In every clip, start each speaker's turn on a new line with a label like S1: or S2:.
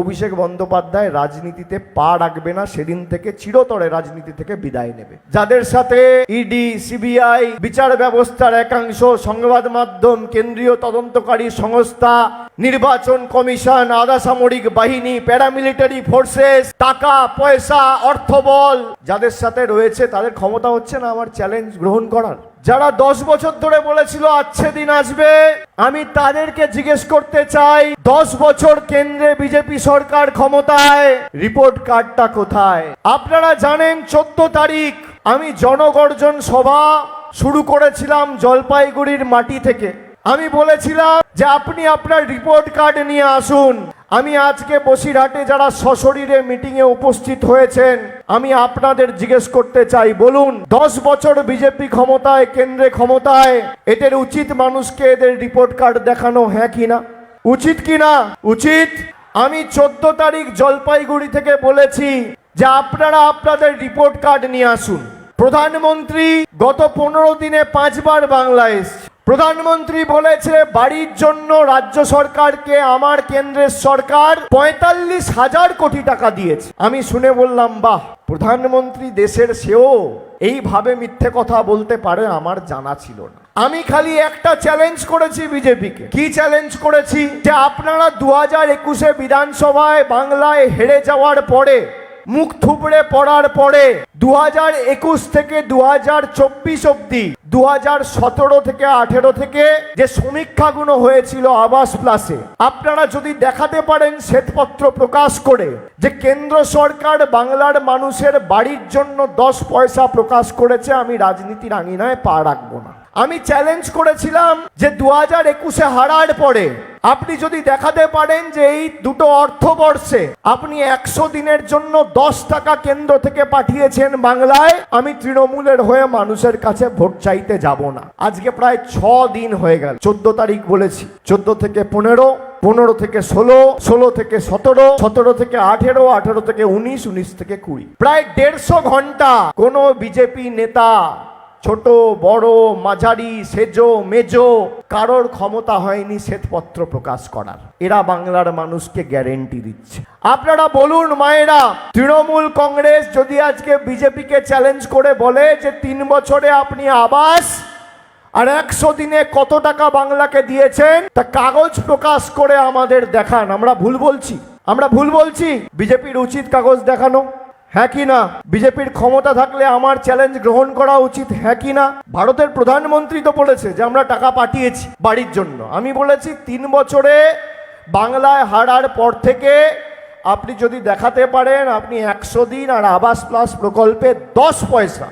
S1: অভিষেক বন্দ্যোপাধ্যায় রাজনীতিতে পা রাখবে না, সেদিন থেকে চিরতরে রাজনীতি থেকে বিদায় নেবে। যাদের সাথে ইডি সিবিআই বিচার ব্যবস্থার একাংশ, সংবাদ মাধ্যম, কেন্দ্রীয় তদন্তকারী সংস্থা, নির্বাচন কমিশন আধা সামরিক বাহিনী, প্যারামিলিটারি ফোর্সেস, টাকা, পয়সা, অর্থবল, যাদের সাথে রয়েছে, তাদের ক্ষমতা হচ্ছে না আমার চ্যালেঞ্জ গ্রহণ করার। যারা দশ বছর ধরে বলেছিল আচ্ছে দিন আসবে, আমি তাদেরকে জিজ্ঞেস করতে চাই, দশ বছর কেন্দ্রে বিজেপি সরকার ক্ষমতায়, রিপোর্ট কার্ডটা কোথায়? আপনারা জানেন চোদ্দ তারিখ আমি জনগর্জন সভা শুরু করেছিলাম জলপাইগুড়ির মাটি থেকে। আমি বলেছিলাম যে আপনি আপনার রিপোর্ট কার্ড নিয়ে আসুন। আমি আজকে বসিরহাটে যারা সশরীরে মিটিংয়ে উপস্থিত হয়েছেন, আমি আপনাদের জিজ্ঞেস করতে চাই, বলুন, দশ বছর বিজেপি ক্ষমতায়, কেন্দ্রে ক্ষমতায়, এদের উচিত মানুষকে এদের রিপোর্ট কার্ড দেখানো হ্যাঁ কি না? উচিত কি না? উচিত। আমি চোদ্দ তারিখ জলপাইগুড়ি থেকে বলেছি যে আপনারা আপনাদের রিপোর্ট কার্ড নিয়ে আসুন। প্রধানমন্ত্রী গত পনেরো দিনে পাঁচবার বাংলায় এসছে প্রধানমন্ত্রী বলেছে, বাড়ির জন্য রাজ্য সরকারকে, আমার কেন্দ্রের সরকার পঁয়তাল্লিশ হাজার কোটি টাকা দিয়েছে। আমি শুনে বললাম, বাহ, প্রধানমন্ত্রী দেশের সেও এইভাবে মিথ্যে কথা বলতে পারে, আমার জানা ছিল না। আমি খালি একটা চ্যালেঞ্জ করেছি বিজেপিকে। কি চ্যালেঞ্জ করেছি? যে আপনারা দু হাজার একুশে বিধানসভায় বাংলায় হেরে যাওয়ার পরে মুখ থুবড়ে পড়ার পরে দু একুশ থেকে দু চব্বিশ অব্দি দু সতেরো থেকে আঠেরো থেকে যে সমীক্ষাগুলো হয়েছিল আবাস প্লাসে আপনারা যদি দেখাতে পারেন শ্বেতপত্র প্রকাশ করে যে কেন্দ্র সরকার বাংলার মানুষের বাড়ির জন্য দশ পয়সা প্রকাশ করেছে, আমি রাজনীতির আঙিনায় পা রাখব না। আমি চ্যালেঞ্জ করেছিলাম যে দু হাজার একুশে হারার পরে আপনি যদি দেখাতে পারেন যে এই দুটো অর্থবর্ষে আপনি একশো দিনের জন্য দশ টাকা কেন্দ্র থেকে পাঠিয়েছেন বাংলায়, আমি তৃণমূলের হয়ে মানুষের কাছে ভোট চাইতে যাব না। আজকে প্রায় ছ দিন হয়ে গেল। চোদ্দ তারিখ বলেছি। চোদ্দ থেকে পনেরো পনেরো থেকে ষোলো ষোলো থেকে সতেরো সতেরো থেকে আঠেরো আঠেরো থেকে উনিশ উনিশ থেকে কুড়ি। প্রায় দেড়শো ঘণ্টা কোনো বিজেপি নেতা ছোট, বড়, মাঝারি, সেজো, মেজো, কারোর ক্ষমতা হয়নি শ্বেতপত্র প্রকাশ করার। এরা বাংলার মানুষকে গ্যারেন্টি দিচ্ছে। আপনারা বলুন, মায়েরা, তৃণমূল কংগ্রেস যদি আজকে বিজেপিকে চ্যালেঞ্জ করে বলে যে তিন বছরে আপনি আবাস আর একশো দিনে কত টাকা বাংলাকে দিয়েছেন, তা কাগজ প্রকাশ করে আমাদের দেখান। আমরা ভুল বলছি। আমরা ভুল বলছি? বিজেপির উচিত কাগজ দেখানো। হ্যাঁ কি না? বিজেপির ক্ষমতা থাকলে আমার চ্যালেঞ্জ গ্রহণ করা উচিত হ্যাঁ কি না? ভারতের প্রধানমন্ত্রী তো বলেছে যে আমরা টাকা পাঠিয়েছি বাড়ির জন্য। আমি বলেছি, তিন বছরে বাংলায় হারার পর থেকে আপনি যদি দেখাতে পারেন, আপনি একশো দিন আর আবাস প্লাস প্রকল্পে দশ পয়সা।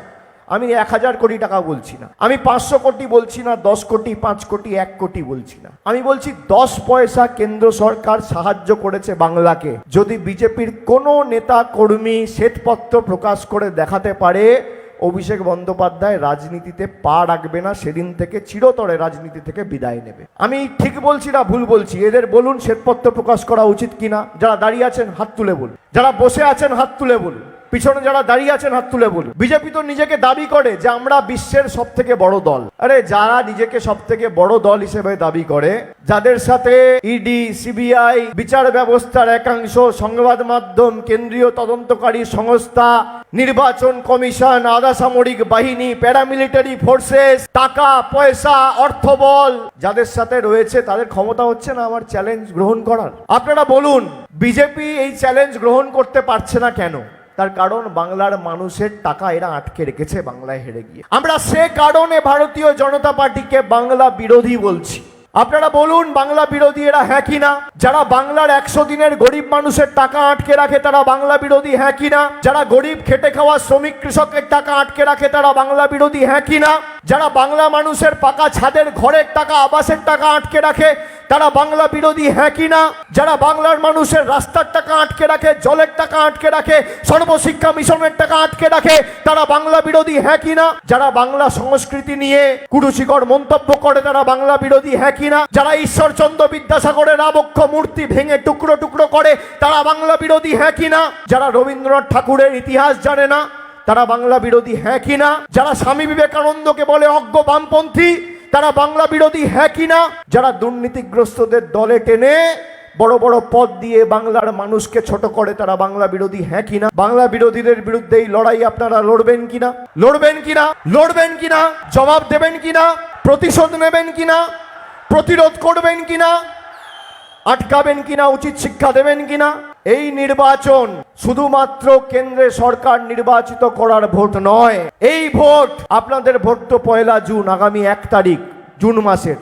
S1: আমি এক হাজার কোটি টাকা বলছি না। আমি পাঁচশো কোটি বলছি না, দশ কোটি, পাঁচ কোটি, এক কোটি বলছি না। আমি বলছি দশ পয়সা কেন্দ্র সরকার সাহায্য করেছে বাংলাকে। যদি বিজেপির কোনো নেতা কর্মী শ্বেতপত্র প্রকাশ করে দেখাতে পারে, অভিষেক বন্দ্যোপাধ্যায় রাজনীতিতে পা রাখবে না, সেদিন থেকে চিরতরে রাজনীতি থেকে বিদায় নেবে। আমি ঠিক বলছি না ভুল বলছি? এদের বলুন, শ্বেতপত্র প্রকাশ করা উচিত কিনা? যারা দাঁড়িয়ে আছেন, হাত তুলে বলুন। যারা বসে আছেন, হাত তুলে বলুন। পিছনে যারা দাঁড়িয়ে আছেন হাত তুলে বলুন। বিজেপি তো নিজেকে দাবি করে যে আমরা বিশ্বের সব থেকে বড় দল। আরে যারা নিজেকে সব থেকে বড় দল হিসেবে দাবি করে, যাদের সাথে ইডি সিবিআই বিচার ব্যবস্থার একাংশ, সংবাদ মাধ্যম, কেন্দ্রীয় তদন্তকারী সংস্থা, নির্বাচন কমিশন আধা সামরিক বাহিনী, প্যারামিলিটারি ফোর্সেস, টাকা, পয়সা অর্থবল যাদের সাথে রয়েছে, তাদের ক্ষমতা হচ্ছে না আমার চ্যালেঞ্জ গ্রহণ করার। আপনারা বলুন, বিজেপি এই চ্যালেঞ্জ গ্রহণ করতে পারছে না কেন? তার কারণ বাংলার মানুষের টাকা এরা আটকে রেখেছে বাংলায় হেরে গিয়ে। আমরা সে কারণে ভারতীয় জনতা পার্টিকে বাংলা বিরোধী বলছি। আপনারা বলুন, বাংলা বিরোধী এরা হ্যাঁ কিনা? যারা বাংলার একশো দিনের গরিব মানুষের টাকা আটকে রাখে, তারা বাংলা বিরোধী হ্যাঁ কিনা? যারা গরিব খেটে খাওয়া শ্রমিক কৃষকের টাকা আটকে রাখে, তারা বাংলা বিরোধী হ্যাঁ কিনা? যারা বাংলা মানুষের পাকা ছাদের ঘরের টাকা, আবাসের টাকা আটকে রাখে তারা বাংলা বিরোধী হ্যাঁ কিনা যারা বাংলার মানুষের রাস্তার টাকা আটকে রাখে, জলের টাকা আটকে রাখে, সর্বশিক্ষা মিশনের টাকা আটকে রাখে, তারা বাংলা বিরোধী হ্যাঁ কিনা যারা বাংলা সংস্কৃতি নিয়ে কুরুচিকর মন্তব্য করে, তারা বাংলা বিরোধী হ্যাঁ কিনা যারা ঈশ্বরচন্দ্র বিদ্যাসাগরের আবক্ষ মূর্তি ভেঙে টুকরো টুকরো করে, তারা বাংলা বিরোধী হ্যাঁ কিনা যারা রবীন্দ্রনাথ ঠাকুরের ইতিহাস জানে না, তারা বাংলা বিরোধী হ্যাঁ কিনা যারা স্বামী বিবেকানন্দকে বলে অজ্ঞ বামপন্থী তারা বাংলা বিরোধী হ্যাঁ কিনা যারা দুর্নীতিগ্রস্তদের দলে টেনে বড় বড় পদ দিয়ে বাংলার মানুষকে ছোট করে তারা বাংলা বিরোধী হ্যাঁ কিনা বাংলা বিরোধীদের বিরুদ্ধে এই লড়াই আপনারা লড়বেন কিনা লড়বেন কিনা লড়বেন কিনা জবাব দেবেন কিনা প্রতিশোধ নেবেন কিনা প্রতিরোধ করবেন কিনা আটকাবেন কিনা উচিত শিক্ষা দেবেন কিনা এই নির্বাচন শুধুমাত্র কেন্দ্রে সরকার নির্বাচিত করার ভোট নয়, এই ভোট আপনাদের ভোট তো পয়লা জুন, আগামী এক তারিখ, জুন মাসের।